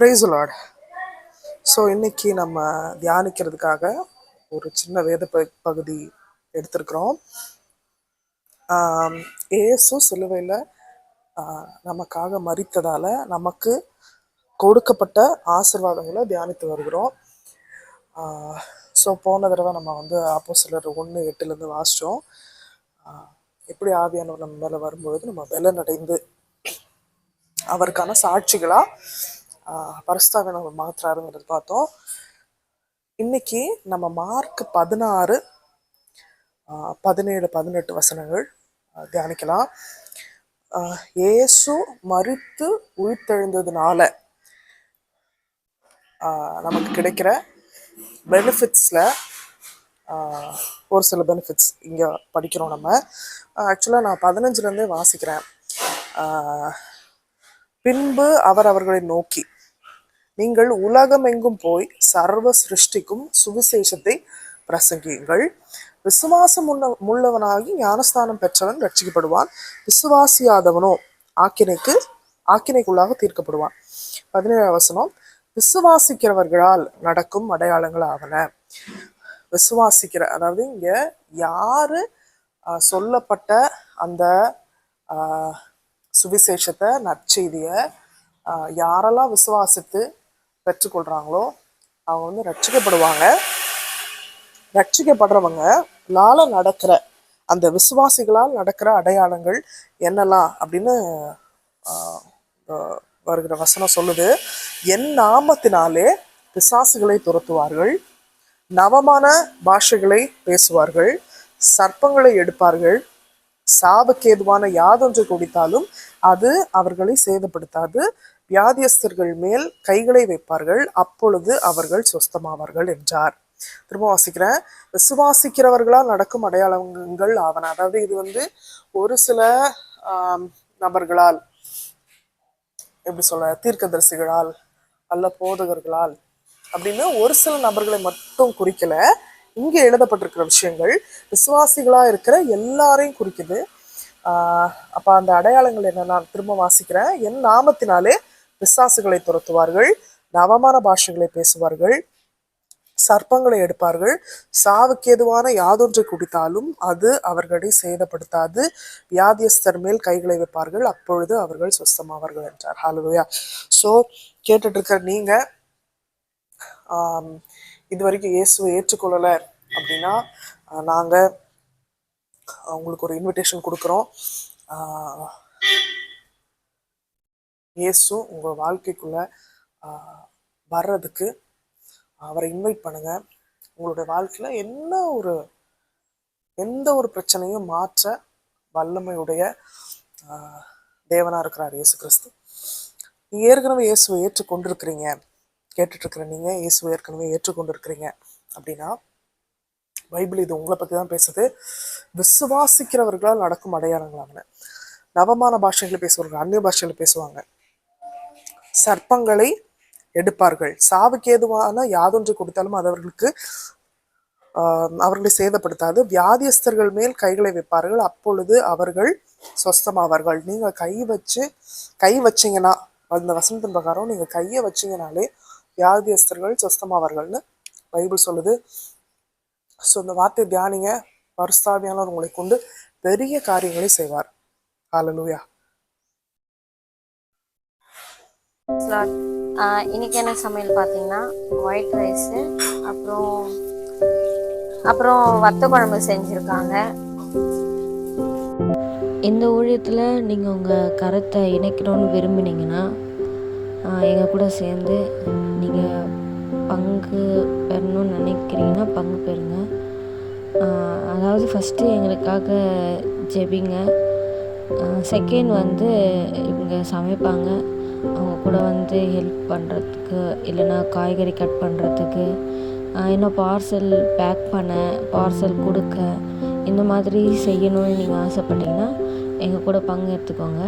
Price Lord so இன்னைக்கு நம்ம தியானிக்கிறதுக்காக ஒரு சின்ன வேத ப- பகுதி எடுத்திருக்கிறோம். ஏசு சிலுவையில் நமக்காக மறித்ததால் நமக்கு கொடுக்கப்பட்ட ஆசீர்வாதங்களை தியானித்து வருகிறோம். ஸோ போன தடவை நம்ம வந்து அப்போ சிலர் ஒன்று எட்டுலேருந்து வாசித்தோம் எப்படி ஆவியானவர் நம்ம மேலே வரும்பொழுது நம்ம பலனடைந்து அவருக்கான சாட்சிகளாக பரிஸ்தாவை நம்ம மாத்துறாருங்கிறது பார்த்தோம். இன்னைக்கு நம்ம மார்க் பதினாறு பதினேழு பதினெட்டு வசனங்கள் தியானிக்கலாம். இயேசு மரித்து உயிர்த்தெழுந்ததுனால நமக்கு கிடைக்கிற பெனிஃபிட்ஸில் ஒரு சில பெனிஃபிட்ஸ் இங்கே படிக்கிறோம் நம்ம. ஆக்சுவலாக நான் பதினஞ்சுலேருந்தே வாசிக்கிறேன். பின்பு அவர் அவர்களை நோக்கி. நீங்கள் உலகமெங்கும் போய் சர்வ சிருஷ்டிக்கும் சுவிசேஷத்தை பிரசங்கியுங்கள். விசுவாசம் உள்ள உள்ளவனாகி ஞானஸ்தானம் பெற்றவன் ரட்சிக்கப்படுவான் விசுவாசியாதவனோ ஆக்கினைக்கு ஆக்கினைக்குள்ளாக தீர்க்கப்படுவான். பதினேழாம் வசனம் விசுவாசிக்கிறவர்களால் நடக்கும் அடையாளங்கள் ஆவன. விசுவாசிக்கிற அதாவது இங்க யாரு சொல்லப்பட்ட அந்த சுவிசேஷத்தை நற்செய்தியை யாரெல்லாம் விசுவாசித்து பெற்றுக்கொள்கிறாங்களோ அவங்க வந்து ரட்சிக்கப்படுவாங்க. ரட்சிக்கப்படுறவங்க லால நடக்கிற அந்த விசுவாசிகளால் நடக்கிற அடையாளங்கள் என்னெல்லாம் அப்படின்னு வருகிற வசனம் சொல்லுது. என் நாமத்தினாலே பிசாசுகளை துரத்துவார்கள் நவமான பாஷைகளை பேசுவார்கள் சர்ப்பங்களை எடுப்பார்கள் சாபக்கேதுவான யாதொன்று குடித்தாலும் அது அவர்களை சேதப்படுத்தாது. வியாதியஸ்தர்கள் மேல் கைகளை வைப்பார்கள். அப்பொழுது அவர்கள் சொஸ்தமாவார்கள் என்றார். திரும்ப வாசிக்கிறேன். விசுவாசிக்கிறவர்களால் நடக்கும் அடையாளங்கள் ஆவன. அதாவது இது வந்து ஒரு சில நபர்களால் எப்படி சொல்ல தீர்க்கதரிசிகளால் அல்ல போதகர்களால் அப்படின்னு ஒரு சில நபர்களை மட்டும் குறிக்கல. இங்கே எழுதப்பட்டிருக்கிற விஷயங்கள் விசுவாசிகளா இருக்கிற எல்லாரையும் குறிக்குது. ஆஹ் அப்ப அந்த அடையாளங்கள் என்ன நான் திரும்ப வாசிக்கிறேன். என் நாமத்தினாலே விசாசுகளை துரத்துவார்கள் நவமான பாஷைகளை பேசுவார்கள் சர்ப்பங்களை எடுப்பார்கள். சாவுக்கு எதுவான யாதொன்றை குடித்தாலும் அது அவர்களை சேதப்படுத்தாது. வியாதியஸ்தர் மேல் கைகளை வைப்பார்கள் அப்பொழுது அவர்கள் சுஸ்தமாவார்கள் என்றார். ஹalleluya ஸோ கேட்டுட்டு இருக்கிற நீங்க இது வரைக்கும் இயேசுவை ஏற்றுக்கொள்ளலை அப்படின்னா நாங்கள் நாங்க உங்களுக்கு ஒரு இன்விடேஷன் கொடுக்குறோம். இயேசு உங்கள் வாழ்க்கைக்குள்ளே வர்றதுக்கு அவரை இன்வைட் பண்ணுங்கள் உங்களுடைய வாழ்க்கையில் என்ன ஒரு எந்த ஒரு பிரச்சனையும் மாற்ற வல்லமையுடைய தேவனாக இருக்கிறார் இயேசு கிறிஸ்து. நீங்க ஏற்கனவே இயேசுவை ஏற்றுக்கொண்டிருக்கிறீங்க. கேட்டுட்டு நீங்கள் நீங்க இயேசுவை ஏற்கனவே ஏற்றுக்கொண்டிருக்கிறீங்க அப்படின்னா பைபிள் இது உங்களை பற்றி தான் பேசுது. விசுவாசிக்கிறவர்களால் நடக்கும் அடையாளங்களாக நவமான பாஷைகளை பேசுவாங்க அந்நிய பாஷைகளை பேசுவாங்க. சர்ப்பங்களை எடுப்பார்கள். சாவுக்கு ஏதுவான யாதொன்று கொடுத்தாலும் அது அவர்களுக்கு அவர்களை சேதப்படுத்தாது. வியாதியஸ்தர்கள் மேல் கைகளை வைப்பார்கள். அப்பொழுது அவர்கள் சொஸ்தமாவார்கள். நீங்கள் கை வச்சு கை வச்சீங்கன்னா அந்த வசனத்தின் பிரகாரம் நீங்கள் கையை வச்சிங்கனாலே வியாதியஸ்தர்கள் சொஸ்தமாவார்கள்னு பைபிள் சொல்லுது. ஸோ இந்த வார்த்தை தியானிங்க. வருஸ்தாவியானவர் உங்களை கொண்டு பெரிய காரியங்களை செய்வார். ஹalleluya. இன்னைக்கு என்ன சமையல் பார்த்தீங்கன்னா ஒயிட் ரைஸு அப்புறம் அப்புறம் வத்த குழம்பு செஞ்சுருக்காங்க. இந்த ஊழியத்தில் நீங்கள் உங்கள் கருத்தை இணைக்கணும்னு விரும்பினீங்கன்னா எங்கள் கூட சேர்ந்து நீங்கள் பங்கு பெறணும்னு நினைக்கிறீங்கன்னா பங்கு பெறுங்க. அதாவது ஃபஸ்ட்டு எங்களுக்காக ஜெபிங்க. செகண்ட் வந்து இவங்க சமைப்பாங்க. அவங்க கூட வந்து ஹெல்ப் பண்ணுறதுக்கு இல்லைன்னா காய்கறி கட் பண்ணுறதுக்கு இன்னும் பார்சல் பேக் பண்ண பார்சல் கொடுக்க இந்த மாதிரி செய்யணும்னு நீங்கள் ஆசைப்பட்டீங்கன்னா எங்கள் கூட பங்கு எடுத்துக்கோங்க.